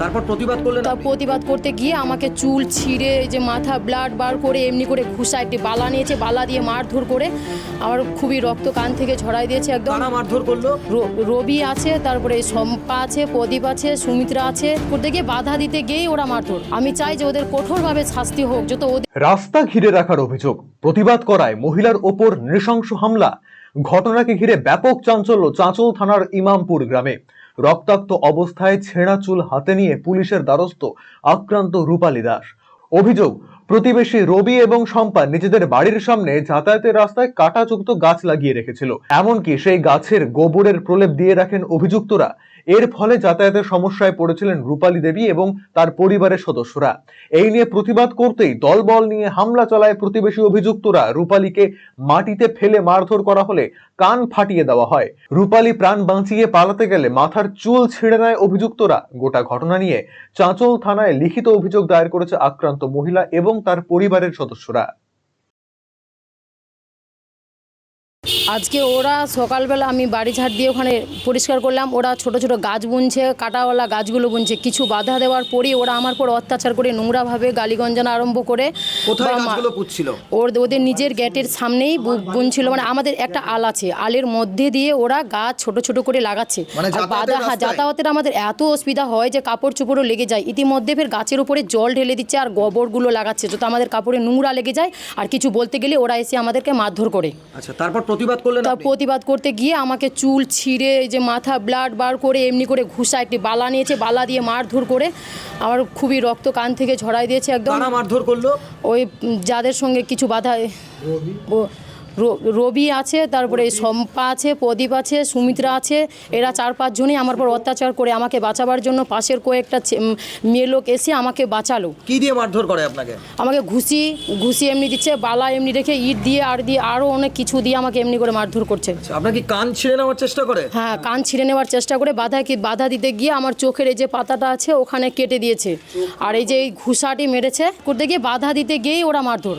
তারপর প্রতিবাদ করলেন তা প্রতিবাদ করতে গিয়ে আমাকে চুল ছিঁড়ে যে মাথা ব্লাড বার করে এমনি করে ঘুষা একটি বালা নিয়েছে বালা দিয়ে মারধর করে আমার খুবই রক্ত কান থেকে ঝরাই দিয়েছে একদম। কারা মারধর করল? রবি আছে তারপরে সম্পা আছে প্রদীপ আছে সুমিত্রা আছে। করতে গিয়ে বাধা দিতে গিয়েই ওরা মারধর। আমি চাই যে ওদের কঠোরভাবে শাস্তি হোক যত ওদের রাস্তা ঘিরে রাখার অভিযোগ প্রতিবাদ করায় মহিলার ওপর নৃশংস হামলা। ঘটনাকে ঘিরে ব্যাপক চাঞ্চল্য চাঁচল থানার ইমামপুর গ্রামে। রক্তাক্ত অবস্থায় ছেঁড়া চুল হাতে নিয়ে পুলিশের দ্বারস্থ আক্রান্ত রূপালী দাস। অভিযোগ প্রতিবেশী রবি এবং শম্পা নিজেদের বাড়ির সামনে যাতায়াতের রাস্তায় কাটাযুক্ত গাছ লাগিয়ে রেখেছিল। এমনকি সেই গাছের গোবরের প্রলেপ দিয়ে রাখেন অভিযুক্তরা। এর ফলে যাতায়াতের সমস্যায় পড়েছিলেন রূপালী দেবী এবং তার পরিবারের সদস্যরা। এই নিয়ে প্রতিবাদ করতেই দলবল নিয়ে হামলা চালায় প্রতিবেশী অভিযুক্তরা। রূপালীকে মাটিতে ফেলে মারধর করা হলে কান ফাটিয়ে দেওয়া হয়। রূপালী প্রাণ বাঁচিয়ে পালাতে গেলে মাথার চুল ছিঁড়ে নেয় অভিযুক্তরা। গোটা ঘটনা নিয়ে চাঁচল থানায় লিখিত অভিযোগ দায়ের করেছে আক্রান্ত মহিলা এবং তার পরিবারের সদস্যরা। আজকে ওরা সকালবেলা আমি বাড়ি ঝাড় দিয়ে ওখানে পরিষ্কার করলাম। ওরা ছোট ছোট গাছ বুনছে কাটাওয়ালা গাছগুলো বুনছে। কিছু বাধা দেওয়ার পরই ওরা আমার পর অত্যাচার করে নোংরাভাবে গালিগঞ্জানা আরম্ভ করে ওর ওদের নিজের গেটের সামনেই বুনছিল। মানে আমাদের একটা আল আছে আলের মধ্যে দিয়ে ওরা গাছ ছোট ছোট করে লাগাচ্ছে। মানে বাধা হ্যাঁ যাতায়াতের আমাদের এত অসুবিধা হয় যে কাপড় চোপড়ও লেগে যায়। ইতিমধ্যে ফের গাছের উপরে জল ঢেলে দিচ্ছে আর গোবরগুলো লাগাচ্ছে। যাতে আমাদের কাপড়ে নোংরা লেগে যায় আর কিছু বলতে গেলে ওরা এসে আমাদেরকে মারধর করে। আচ্ছা তারপর প্রতিবাদ করলেন তা প্রতিবাদ করতে গিয়ে আমাকে চুল ছিঁড়ে এই যে মাথা ব্লাড বার করে এমনি করে ঘুষা একটি বালা নিয়েছে বালা দিয়ে মারধর করে আমার খুবই রক্ত কান থেকে ঝড়াই দিয়েছে একদম। কারা মারধর করল? ওই যাদের সঙ্গে কিছু বাধা ও- রবি আছে তারপরে সম্পা আছে প্রদীপ আছে সুমিত্রা আছে এরা চার পাঁচজনই আমার পর অত্যাচার করে আমাকে বাঁচাবার জন্য পাশের কয়েকটা মেয়ে লোক এসে আমাকে বাঁচালো। কি দিয়ে মারধর করে আপনাকে? আমাকে ঘুষি ঘুষি এমনি দিচ্ছে বালা এমনি রেখে ইট দিয়ে আর দিয়ে আরও অনেক কিছু দিয়ে আমাকে এমনি করে মারধর করছে। আচ্ছা, আপনার কি কান ছিঁড়ে নেওয়ার চেষ্টা করে? হ্যাঁ কান ছিঁড়ে নেওয়ার চেষ্টা করে বাধা কি বাধা দিতে গিয়ে আমার চোখের এই যে পাতাটা আছে ওখানে কেটে দিয়েছে। আর এই যে এই ঘুষাটি মেরেছে করতে গিয়ে বাধা দিতে গিয়েই ওরা মারধর।